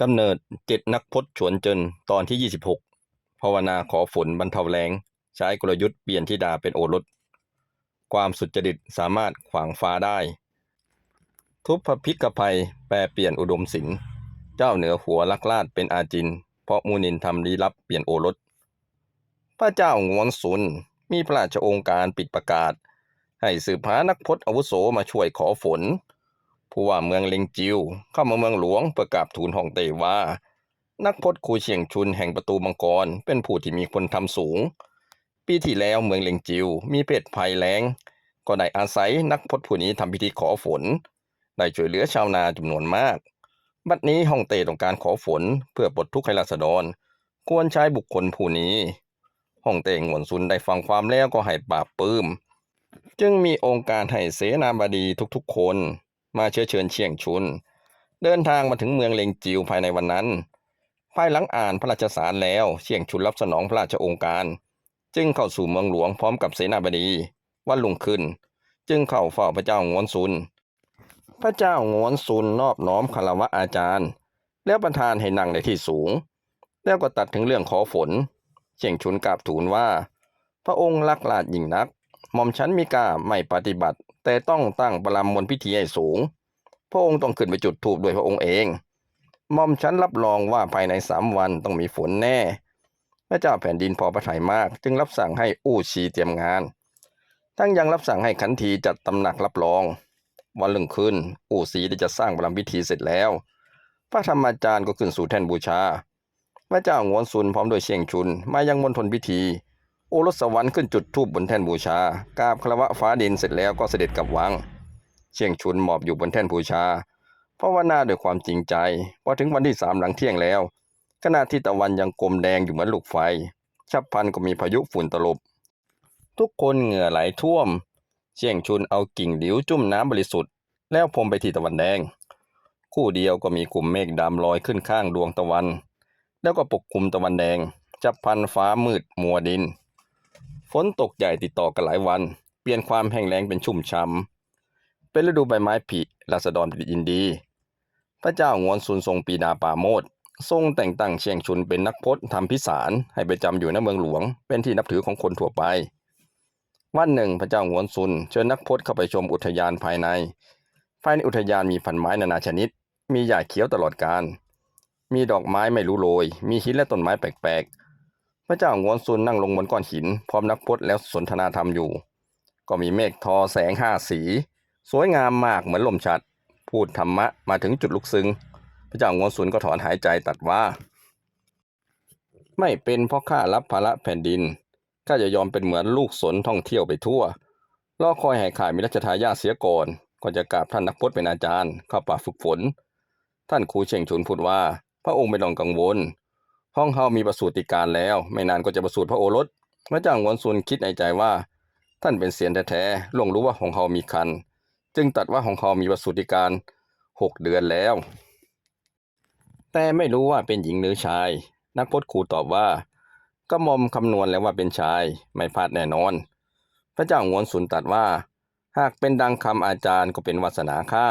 กำเนิดเจ็ดนักพจน์ฉวนเจินตอนที่ 26 ภาวนาขอฝนบรรเทาแรงใช้กลยุทธ์เปลี่ยนธิดาเป็นโอรส ความสุจริตสามารถขวางฟ้าได้ ทุพพิกภัยแปรเปลี่ยนอุดมสินเจ้าเหนือหัวลักลาดเป็นอาจิน เพราะมูนินทำลี้ลับเปลี่ยนโอรส พระเจ้างวนสุนมีพระราชองค์การปิดประกาศ ให้สืบหานักพจน์อาวุโสมาช่วยขอฝน ผู้ว่าเมืองเลงจิว เข้ามาเมืองหลวงเพื่อกราบทูลฮ่องเต้ว่า นักพจน์คูเชียงชุนแห่งประตูมังกร เป็นผู้ที่มีคนทำสูง ปีที่แล้วเมืองเลงจิว มีเพศภัยแล้ง ก็ได้อาศัยนักพจน์ผู้นี้ทำพิธีขอฝน ได้ช่วยเหลือชาวนาจำนวนมาก บัดนี้ฮ่องเต้ต้องการขอฝนเพื่อปลดทุกข์ให้ราษฎร ควรใช้บุคคลผู้นี้ฮ่องเต้งวนซุนได้ฟังความแล้วก็ให้ปราบปลื้ม จึงมีองค์การให้เสนาบดีทุกๆคน มาเชื้อเชิญเชียงชุน เดินทางมาถึงเมืองเลงจิวภายในวันนั้น ภายหลังอ่านพระราชสารแล้วเชียงชุนรับสนองพระราชองค์การ จึงเข้าสู่เมืองหลวงพร้อมกับเสนาบดีวันลุงขึ้น จึงเข้าเฝ้าพระเจ้างวนซุน พระเจ้างวนซุนนอบน้อมคารวะอาจารย์ แล้วประทานให้นั่งในที่สูง แล้วก็ตัดถึงเรื่องขอฝน เชียงชุนกราบทูลว่า พระองค์รักลาดยิ่งนักหม่อมฉันมีกาไม่ปฏิบัติ แต่ต้องตั้งประลำมนพิธีให้สูง พระองค์ต้องขึ้นไปจุดธูปด้วยพระองค์เองหม่อมฉันรับรองว่าภายในสามวันต้องมีฝนแน่ พระเจ้าแผ่นดินพอพระทัยมาก จึงรับสั่งให้อู้ชีเตรียมงาน ทั้งยังรับสั่งให้ขันทีจัดตำหนักรับรอง วันรุ่งขึ้นอู่สีได้จะสร้างประลำพิธีเสร็จแล้ว พระธรรมอาจารย์ก็ขึ้นสู่แท่นบูชา พระเจ้างวนซุนพร้อมด้วยเชียงชุนมายังมณฑลพิธี โอรสวรรค์ขึ้นจุดธูปบนแท่นบูชากราบคารวะฟ้าดินเสร็จแล้วก็เสด็จกลับวัง เชียงชุนหมอบอยู่บนแท่นบูชาภาวนาด้วยความจริงใจพอถึงวันที่สามหลังเที่ยงแล้ว ขณะที่ตะวันยังกลมแดงอยู่เหมือนลูกไฟฉับพันก็มีพายุฝุ่นตลบ ทุกคนเหงื่อไหลท่วม เชียงชุนเอากิ่งดิวจุ่มน้ำบริสุทธิ์แล้วพรมไปที่ตะวันแดง คู่เดียวก็มีกลุ่มเมฆดำลอยขึ้นข้างดวงตะวัน แล้วก็ปกคลุมตะวันแดงจับพันฟ้ามืดมัวดิน ฝนตกใหญ่ติดต่อกันหลายวัน เปลี่ยนความแห้งแล้งเป็นชุ่มช่ำเป็นฤดูใบไม้ผลิราษฎรยินดี พระเจ้างวนซุนทรงปีดาปาโมดทรงแต่งตั้งเชียงชุนเป็นนักพจน์ทำพิสารให้ไปจำอยู่ในเมืองหลวง เป็นที่นับถือของคนทั่วไป วันหนึ่งพระเจ้างวนซุนเชิญนักพจน์เข้าไปชมอุทยานภายใน ภายในอุทยานมีพันไม้นานาชนิด มีหญ้าเขียวตลอดกาลมีดอกไม้ไม่รู้โรย มีหินและต้นไม้แปลก พระเจ้างวนซุนนั่งลงบนก้อนหิน พร้อมนักพจน์แล้วสนทนาธรรมอยู่ ก็มีเมฆทอแสงห้าสี สวยงามมากเหมือนลมชัด พูดธรรมะมาถึงจุดลุกซึ้งพระเจ้างวนซุนก็ถอนหายใจตัดว่า ไม่เป็นเพราะข้ารับภาระแผ่นดินข้าจะยอมเป็นเหมือนลูกสนท่องเที่ยวไปทั่วรอคอยให้ข้ามีรัชทายาทเสียก่อนก็จะกราบท่านนักพจน์เป็นอาจารย์เข้าป่าฝึกฝน ท่านครูเชงชุนพูดว่า พระองค์ไม่ต้องกังวล ห้องเฮามีประสูติการแล้ว ไม่นานก็จะประสูติพระโอรสพระเจ้างวนซุนคิดในใจว่า ท่านเป็นเสียนแท้ๆล่วงรู้ว่าของเฮามีคัน จึงตัดว่าของเฮามีประสูติการหกเดือนแล้ว แต่ไม่รู้ว่าเป็นหญิงหรือชาย นักพจน์ครูตอบว่าก็มอมคำนวณแล้วว่าเป็นชายไม่พลาดแน่นอน พระเจ้างวนสุนตัดว่า หากเป็นดังคำอาจารย์ก็เป็นวาสนาข้า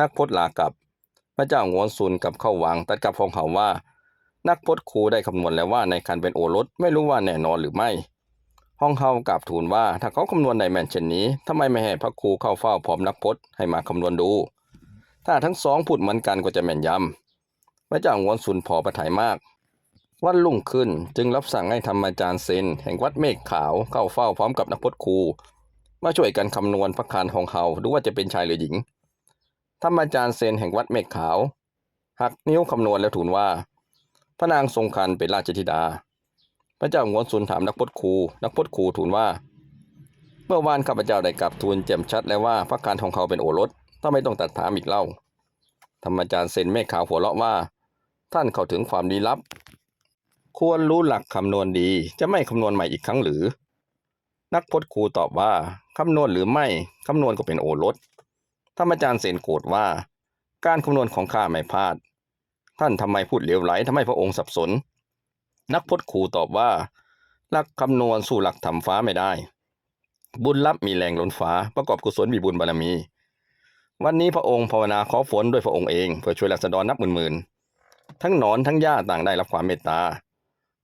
นักพจน์ลากับ พระเจ้างวนสุนกับเข้าวังตัดกับของเขาว่า นักพจน์ครูได้คำนวณแล้วว่าในคันเป็นโอรสไม่รู้ว่าแน่นอนหรือไม่ ห้องเฮากราบทูลว่าถ้าเขาคำนวณได้แม่นเช่นนี้ทำไมไม่ให้พระครูเข้าเฝ้าพร้อมนักพจน์ให้มาคำนวณดู ถ้าทั้งสองพูดเหมือนกันก็จะแม่นยำพระเจ้างวนสุนพอประทัยมาก วันรุ่งขึ้นจึงรับสั่งให้ธรรมาจารย์เซนแห่งวัดเมฆขาวเข้าเฝ้าพร้อมกับนักพจน์ครูมาช่วยกันคำนวณพระคานของเขาดูว่าจะเป็นชายหรือหญิงธรรมาจารย์เซนแห่งวัดเมฆขาวหักนิ้วคำนวณแล้วทูลว่า พระนางทรงคันเป็นราชธิดา พระเจ้างวนสุนถามนักพจน์ครูนักพจน์ครูทูลว่า เมื่อวานข้าพเจ้าได้กลับทูลแจ่มชัดแล้วว่าพระคานของเขาเป็นโอรสถ้าไม่ต้องตัดถามอีกเล่าธรรมจารย์เซนเมฆขาวหัวเราะว่า ท่านเข้าถึงความลี้ลับ ควรรู้หลักคำนวณดี จะไม่คำนวณใหม่อีกครั้งหรือ นักพจน์ครูตอบว่าคำนวณหรือไม่คำนวณก็เป็นโอรสธรรมจารย์เซนโกรธว่า การคำนวณของข้าไม่พลาด ท่านทำไมพูดเหลวไหลทำให้พระองค์สับสน นักพจน์ครูตอบว่า หลักคำนวณสู้หลักทำฟ้าไม่ได้ บุญลับมีแรงล้นฟ้าประกอบกุศลมีบุญบารมี วันนี้พระองค์ภาวนาขอฝนด้วยพระองค์เองเพื่อช่วยราษฎรนับหมื่นๆทั้งหนอนทั้งหญ้าต่างได้รับความเมตตา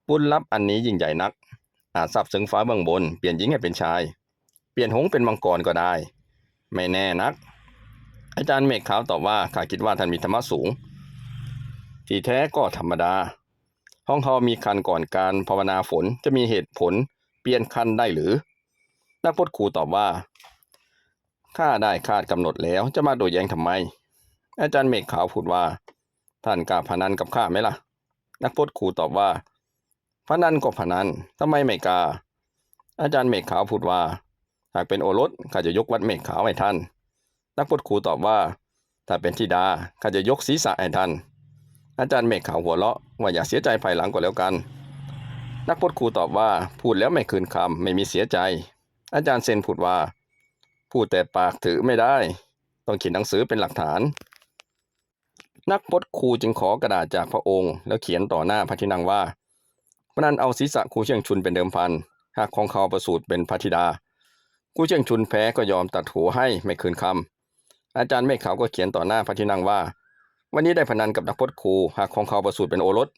บุญลับอันนี้ยิ่งใหญ่นัก อาจทราบซึ้งฟ้าเบื้องบนเปลี่ยนหญิงให้เป็นชาย เปลี่ยนหงส์เป็นมังกรก็ได้ ไม่แน่นักอาจารย์เมฆขาวตอบว่าข้าคิดว่าท่านมีธรรมะสูง ที่แท้ก็ธรรมดาห้องเฮามีคันก่อนการภาวนาฝนจะมีเหตุผลเปลี่ยนคันได้หรือ นักพจน์ครูตอบว่าข้าได้คาดกำหนดแล้วจะมาโดดแย้งทำไม อาจารย์เมฆขาวพูดว่า ท่านกล้าพนันกับข้าไหมล่ะ นักพจน์ครูตอบว่าพนันก็พนันทำไมไม่กล้าอาจารย์เมฆขาวพูดว่า หากเป็นโอรสข้าจะยกวัดเมฆขาวให้ท่าน นักพจน์ครูตอบว่า ถ้าเป็นธิดาข้าจะยกศีรษะให้ท่าน อาจารย์เมฆขาวหัวเราะว่าอย่าเสียใจภายหลังก็แล้วกัน นักพจน์ครูตอบว่าพูดแล้วไม่คืนคำไม่มีเสียใจ อาจารย์เซนพูดว่า พูดแต่ปากถือไม่ได้ ต้องเขียนหนังสือเป็นหลักฐาน นักพจน์ครูจึงขอกระดาษจากพระองค์ แล้วเขียนต่อหน้าพระธินังว่าพนันเอาศีรษะครูเชียงชุนเป็นเดิมพันหากของเขาประสูติเป็นพระธิดาครูเชียงชุนแพ้ก็ยอมตัดหัวให้ไม่คืนคำอาจารย์เมฆขาวก็เขียนต่อหน้าพระธินังว่า วันนี้ได้พนันกับนักพจน์ครูหากของเขาประสูติเป็นโอรส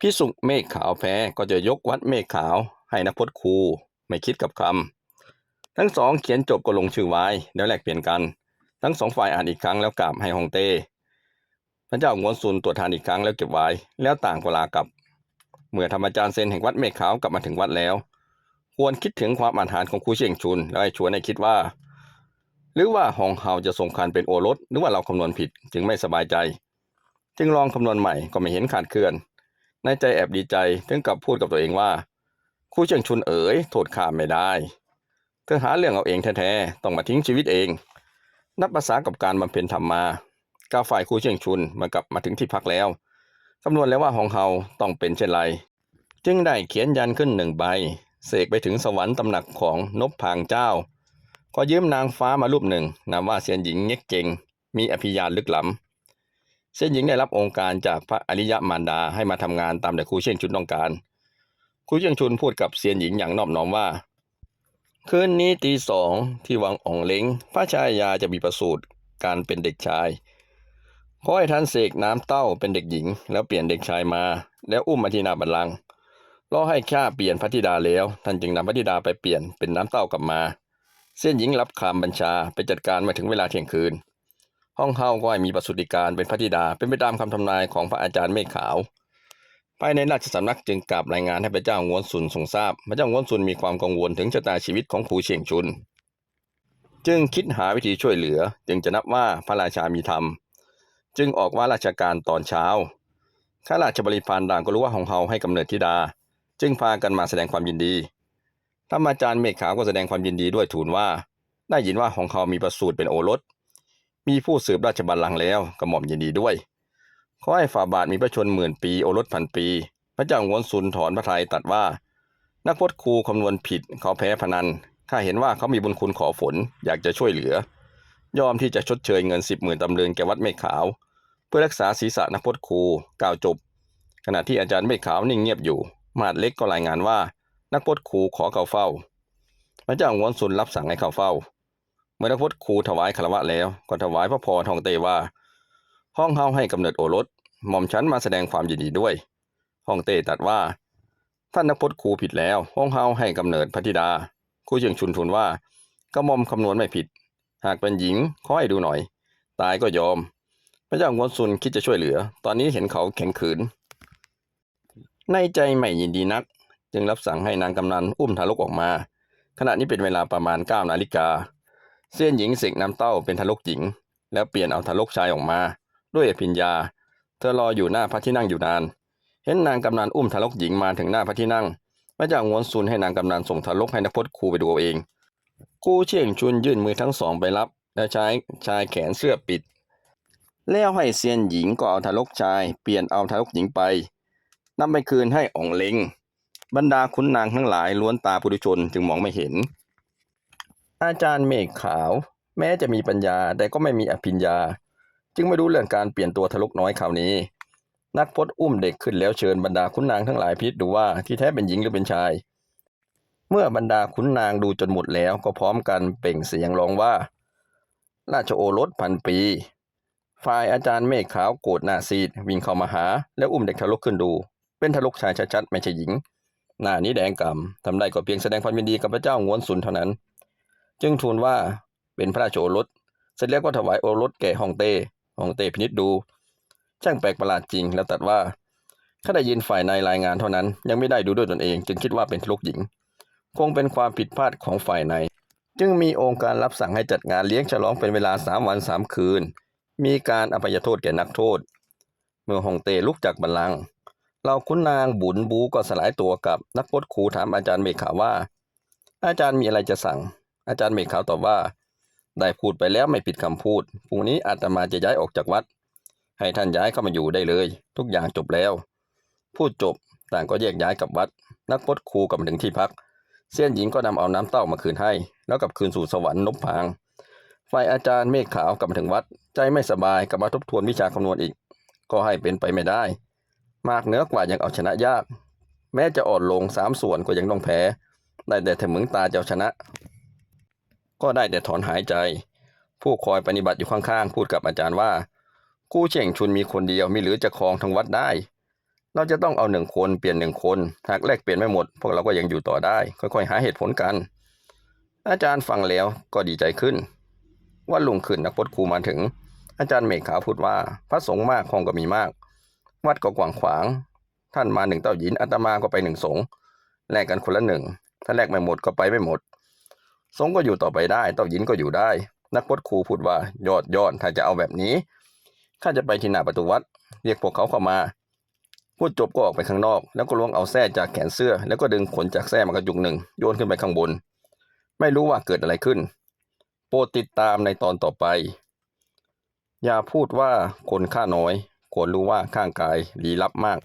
พิสุเมฆขาวแพ้ก็จะยกวัดเมฆขาว ให้นักพจน์ครูไม่คิดกับคำทั้งสองเขียนจบก็ลงชื่อไว้แล้วแลกเปลี่ยนกัน ทั้งสองฝ่ายอ่านอีกครั้งแล้วกราบให้ฮองเต้พระเจ้างวนซุนตรวจทานอีกครั้งแล้วเก็บไว้ แล้วต่างก็ลากลับ เมื่อธรรมจารย์เซนแห่งวัดเมฆขาวกลับมาถึงวัดแล้ว ควรคิดถึงความอาถรรพ์ของครูเชียงชุน แล้วให้ชวนให้คิดว่า หรือว่าฮองเฮาจะส่งคันเป็นโอรสหรือว่าเราคำนวณผิดจึงไม่สบายใจ จึงลองคำนวณใหม่ก็ไม่เห็นขาดเคลื่อน ในใจแอบดีใจถึงกับพูดกับตัวเองว่าครูเชียงชุนเอ๋ยโทษข้าไม่ได้ เธอหาเรื่องเอาเองแท้ๆต้องมาทิ้งชีวิตเอง นับภาษากับการบำเพ็ญธรรมมาก้าฝ่ายครูเชียงชุนมันกลับมาถึงที่พักแล้วคำนวณแล้วว่าของเฮาต้องเป็นเช่นไร จึงได้เขียนยันขึ้นหนึ่งใบ เสกไปถึงสวรรค์ตำหนักของนพพางเจ้า ก็ยืมนางฟ้ามารูปหนึ่งนามว่าเซียนหญิงเง็กเจงมีอภิญญาลึกล้ำ เซียนหญิงได้รับองค์การจากพระอริยมารดาให้มาทำงานตามแต่ครูเชียงชุนต้องการครูเชียงชุนพูดกับเซียนหญิงอย่างนอบน้อมว่า คืนนี้ตีสองที่วังอ่องเล้งพระชายาจะมีประสูติการเป็นเด็กชายขอให้ท่านเสกน้ำเต้าเป็นเด็กหญิง แล้วเปลี่ยนเด็กชายมา แล้วอุ้มมาที่นาบัลลังก์รอให้ข้าเปลี่ยนพระธิดาแล้ว ท่านจึงนำพระธิดาไปเปลี่ยนเป็นน้ำเต้ากลับมา เส้นหญิงรับคำบัญชาไปจัดการมาถึงเวลาเที่ยงคืน ห้องเฮาก็มีประสุติการเป็นพระธิดา เป็นไปตามคำทำนายของพระอาจารย์เมฆขาวภายในราชสำนักจึงกราบรายงานให้พระเจ้างวนซุนทรงทราบ พระเจ้างวนซุนมีความกังวลถึงชะตาชีวิตของครูเชียงชุน จึงคิดหาวิธีช่วยเหลือ จึงจะนับว่าพระราชามีธรรม จึงออกว่าราชการตอนเช้า ข้าราชบริพารต่างก็รู้ว่าหองเฮาให้กำเนิดธิดา จึงพากันมาแสดงความยินดีธรรมอาจารย์เมฆขาวก็แสดงความยินดีด้วยทูลว่า ได้ยินว่าหองเฮามีประสูติเป็นโอรส มีผู้สืบราชบัลลังก์แล้วกระหม่อมยินดีด้วย ขอให้ฝ่าบาทมีพระชนหมื่นปีโอรสพันปี พระเจ้างวนซุนถอนพระทัยตัดว่า นักพจน์ครูคำนวณผิดเขาแพ้พนันข้าเห็นว่าเขามีบุญคุณขอฝนอยากจะช่วยเหลือ ยอมที่จะชดเชยเงินสิบหมื่นตำลึงแก่วัดเมฆขาว เพื่อรักษาศีรษะนักพจน์ครูกล่าวจบ ขณะที่อาจารย์เมฆขาวนิ่งเงียบอยู่มาดเล็กก็รายงานว่า นักพจน์ครูขอเข้าเฝ้า พระเจ้างวนซุนรับสั่งให้เข้าเฝ้า เมื่อนักพจน์ครูถวายคารวะแล้วก็ถวายพระพรทองเตว่า ห้องเฮาให้กำเนิดโอรสหม่อมฉันมาแสดงความยินดีด้วย ห้องเต้ตัดว่า ท่านนักพจน์ครูผิดแล้ว ห้องเฮาให้กำเนิดพระธิดาครูเชียงชุนทูลว่ากระหม่อมคำนวณไม่ผิด หากเป็นหญิงขอให้ดูหน่อย ตายก็ยอม พระเจ้างวนซุนคิดจะช่วยเหลือ ตอนนี้เห็นเขาแข็งขืน ในใจไม่ยินดีนัก จึงรับสั่งให้นางกำนันอุ้มทารกออกมา ขณะนี้เป็นเวลาประมาณเก้านาฬิกา เส้นหญิงเสกน้ำเต้าเป็นทารกหญิง แล้วเปลี่ยนเอาทารกชายออกมา ด้วยอภิญญา เธอรออยู่หน้าพระที่นั่งอยู่นาน เห็นนางกำนันอุ้มทารกหญิงมาถึงหน้าพระที่นั่งพระเจ้างวนซุนให้นางกำนันส่งทารกให้นพจน์ครูไปดูเอง กูเชียงชุนยื่นมือทั้งสองไปรับ และใช้ชายแขนเสื้อปิด แล้วให้เซียนหญิงก็เอาทารกชาย เปลี่ยนเอาทารกหญิงไปนำไปคืนให้อ่องเล็งบรรดาขุนนางทั้งหลายล้วนตาปุถุชนจึงมองไม่เห็น อาจารย์เมฆขาว แม้จะมีปัญญาแต่ก็ไม่มีอภิญญา จึงไม่รู้เรื่องการเปลี่ยนตัวทารกน้อยคราวนี้ นักพจน์อุ้มเด็กขึ้นแล้วเชิญบรรดาขุนนางทั้งหลายพิจดูว่าที่แท้เป็นหญิงหรือเป็นชาย เมื่อบรรดาขุนนางดูจนหมดแล้วก็พร้อมกันเปล่งเสียงร้องว่า ราชโอรสพันปี ฝ่ายอาจารย์เมฆขาวโกรธหน้าซีดวิ่งเข้ามาหา แล้วอุ้มเด็กทารกขึ้นดู เป็นทารกชายชัดๆไม่ใช่หญิงหน้านี้แดงกำ่ำทำได้ก็เพียงแสดงความยินดีกับพระเจ้างวนสุนเท่านั้น จึงทูลว่าเป็นพระราชโอรส เสร็จแล้วก็ถวายโอรสแก่ฮองเต้ฮองเต้พินิจดู ช่างแปลกประหลาดจริงแล้วตัดว่าข้าได้ยินฝ่ายในรายงานเท่านั้น ยังไม่ได้ดูด้วยตนเอง จึงคิดว่าเป็นทารกหญิง คงเป็นความผิดพลาดของฝ่ายใน จึงมีองค์การรับสั่งให้จัดงานเลี้ยงฉลองเป็นเวลาสามวันสามคืน มีการอภัยโทษแก่นักโทษ เมื่อฮองเต้ลุกจากบัลลังก์เราคุณนางบุญบูก็สลายตัวกับนักพจน์ครูถามอาจารย์เมฆขาวว่า อาจารย์มีอะไรจะสั่ง อาจารย์เมฆขาวตอบว่า ได้พูดไปแล้วไม่ผิดคำพูดพรุ่งนี้อาตมาจะย้ายออกจากวัด ให้ท่านย้ายเข้ามาอยู่ได้เลย ทุกอย่างจบแล้ว พูดจบต่างก็แยกย้ายกับวัด นักพจน์ครูกลับมาถึงที่พัก เสี้ยนหญิงก็นำเอาน้ำเต้ามาคืนให้ แล้วกลับคืนสู่สวรรค์นบพางฝ่ายอาจารย์เมฆขาวกลับมาถึงวัด ใจไม่สบายกลับมาทบทวนวิชาคำนวณอีก ก็ให้เป็นไปไม่ได้ มากเหนือกว่ายังเอาชนะยาก แม้จะอ่อนลงสามส่วนก็ยังต้องแพ้ได้แต่ถึงมึงตาเจ้าชนะ ก็ได้แต่ถอนหายใจ ผู้คอยปฏิบัติอยู่ข้างๆ พูดกับอาจารย์ว่า กู้เช่งชุนมีคนเดียวมีหรือจะครองทั้งวัดได้ เราจะต้องเอาหนึ่งคนเปลี่ยนหนึ่งคนหากแลกเปลี่ยนไม่หมด พวกเราก็ยังอยู่ต่อได้ ค่อยๆ หาเหตุผลกัน อาจารย์ฟังแล้วก็ดีใจขึ้น ว่าลุงขึ้นนักพจน์ครูมาถึง อาจารย์เมฆขาวพูดว่า พระสงฆ์มากห้องก็มีมาก วัดก็กว้างขวาง ท่านมาหนึ่งเต้าหยินอาตมาก็ไปหนึ่งสงแลกกันคนละหนึ่งถ้าแลกไม่หมดก็ไปไม่หมด สงก็อยู่ต่อไปได้ เต้าหยินก็อยู่ได้ นักพจน์ครูพูดว่ายอดยอดถ้าจะเอาแบบนี้ข้าจะไปที่หน้าประตูวัด เรียกพวกเขาเข้ามาพูดจบก็ออกไปข้างนอก แล้วก็ล้วงเอาแส้จากแขนเสื้อ แล้วก็ดึงขนจากแส้มากระจุกหนึ่งโยนขึ้นไปข้างบน ไม่รู้ว่าเกิดอะไรขึ้น โปรดติดตามในตอนต่อไป อย่าพูดว่าคนข้าน้อยควรรู้ว่าข้างกายลี้ลับมาก